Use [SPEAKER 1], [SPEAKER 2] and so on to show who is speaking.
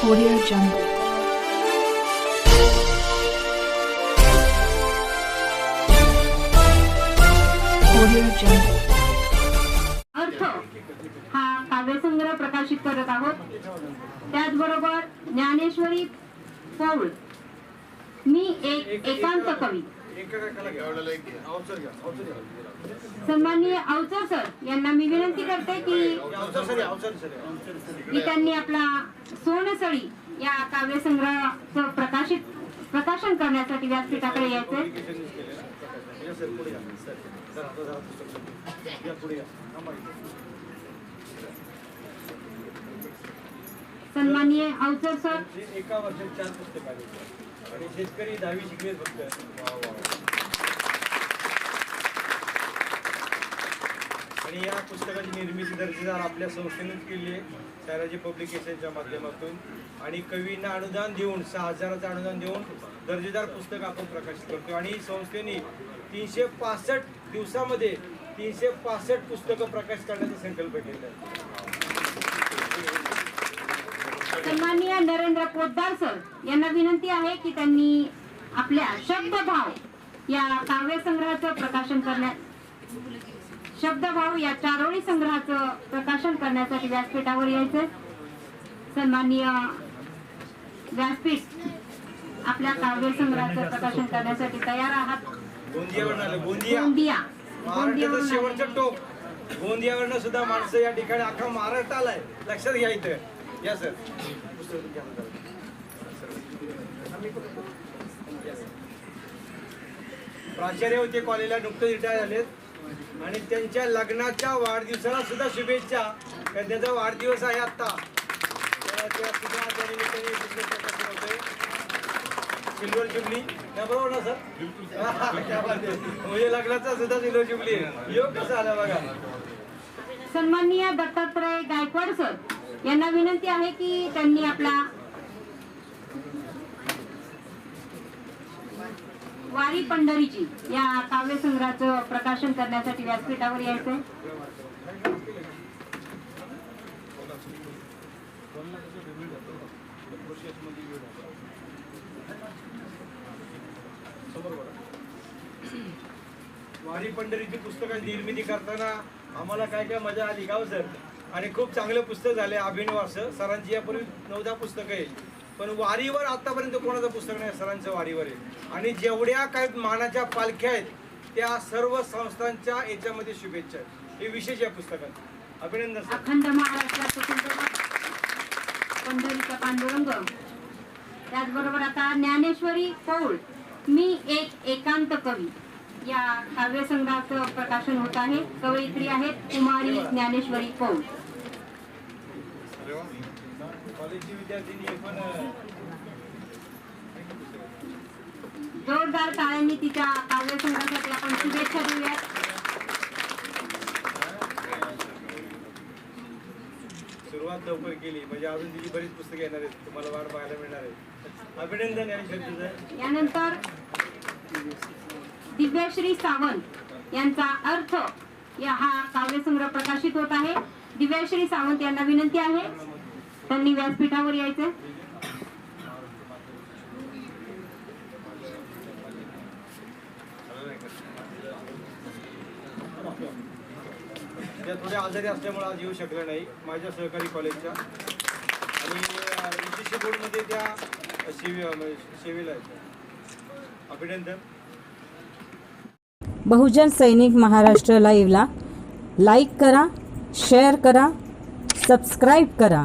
[SPEAKER 1] Audio Jungle. Audio Jungle.
[SPEAKER 2] अर्थ हा काव्यसंग्रह प्रकाशित करत आहोत. त्याचबरोबर ज्ञानेश्वरी पौळ. मी एक एकांत कवी. सन्माननीय अवचर सर यांना मी विनंती करते की की त्यांनी आपला सोनसळी या काव्यसंग्रहाचं प्रकाशित प्रकाशन करण्यासाठी व्यासपीठाकडे यायचे सन्माननीय अवचर सर.
[SPEAKER 3] एका वर्षात चार पुस्तक आले आणि शेतकरी दहावी शिकले फक्त. आणि या पुस्तकाची निर्मिती दर्जेदार आपल्या संस्थेनेच केली आहे शहराची पब्लिकेशनच्या माध्यमातून आणि कवींना अनुदान देऊन सहा हजाराचं अनुदान देऊन दर्जेदार पुस्तक आपण प्रकाशित करतो आणि संस्थेने तीनशे पासष्ट दिवसामध्ये तीनशे पासष्ट पुस्तकं प्रकाशित करण्याचा संकल्प केला आहे.
[SPEAKER 2] सन्माननीय नरेंद्र पोद्दार सर यांना विनंती आहे की त्यांनी आपल्या शब्दभाव या काव्यसंग्रहाचं प्रकाशन करण्यात शब्दभाव या चारोळी संग्रहाचं प्रकाशन करण्यासाठी व्यासपीठावर यायचं सन्माननीय व्यासपीठ आपल्या काव्यसंग्रहाचं प्रकाशन करण्यासाठी तयार आहात.
[SPEAKER 3] गोंदिया.
[SPEAKER 2] गोंदिया.
[SPEAKER 3] महाराष्ट्राचं शेवटचं. टोक. गोंदियावरनं सुद्धा माणसं या ठिकाणी अख्खा महाराष्ट्र आलाय. लक्षात घ्या इथं. या सर. प्राचार्य होते कॉलेजला नुकतेच रिटायर झालेत. आणि त्यांच्या लग्नाच्या वाढदिवसाला सुद्धा शुभेच्छा कारण त्यांचा वाढदिवस आहे आता सिल्वर जुबली. त्याबरोबर ना सर? म्हणजे लग्नाचा सुद्धा सिल्वर जुबली योग कसा आला बघा.
[SPEAKER 2] सन्माननीय दत्तात्रय गायकवाड सर यांना विनंती आहे की त्यांनी आपला वारी पंढरीची या काव्यसंग्रहाचं प्रकाशन करण्यासाठी व्यासपीठावर यायचंय.
[SPEAKER 3] वारी पंढरीची पुस्तकांची निर्मिती करताना आम्हाला काय काय मजा आली गाव सर? आणि खूप चांगलं पुस्तक झाले अभिनव असं सरांची यापूर्वी नवदा पुस्तकं आहेत पण वारीवर आतापर्यंत कोणाचं पुस्तक नाही सरांचं वारीवर आहे. आणि जेवढ्या काही मानाच्या पालख्या आहेत त्या सर्व संस्थांच्या याच्यामध्ये शुभेच्छा आहेत. हे विशेष या पुस्तकात. अभिनंदन
[SPEAKER 2] अखंड पंढरीचा पांडुरंग. त्याचबरोबर आता ज्ञानेश्वरी पौळ मी एक एकांत कवी. या काव्यसंग्रहाचं प्रकाशन होत आहे. कवयित्री आहेत कुमारी ज्ञानेश्वरी पौळ
[SPEAKER 3] कॉलेजची विद्यार्थिनी हे पण अं,
[SPEAKER 2] जोरदार टाळ्यांनी तिच्या काव्यसंग्रहासाठी आपण शुभेच्छा देऊया.
[SPEAKER 3] सुरुवात लवकर केली. म्हणजे अजून तिची बरीच पुस्तकं येणार आहेत. तुम्हाला वाट पाहायला मिळणार आहे अभिनंदन आणि
[SPEAKER 2] यानंतर दिव्याश्री सावंत यांचा अर्थ या हा काव्यसंग्रह प्रकाशित होत आहे. दिव्याश्री सावंत यांना विनंती आहे. त्यांनी व्यासपीठावर यायचं.
[SPEAKER 3] थोड्या आजारी असल्यामुळे आज येऊ शकल्या नाही माझ्या सहकारी कॉलेजच्या. आणि सी बोर्डमध्ये त्या सेवी सेवेला आहेत. अभिनंदन.
[SPEAKER 4] बहुजन सैनिक महाराष्ट्र लाईव्हला लाईक करा शेअर करा सबस्क्राईब करा.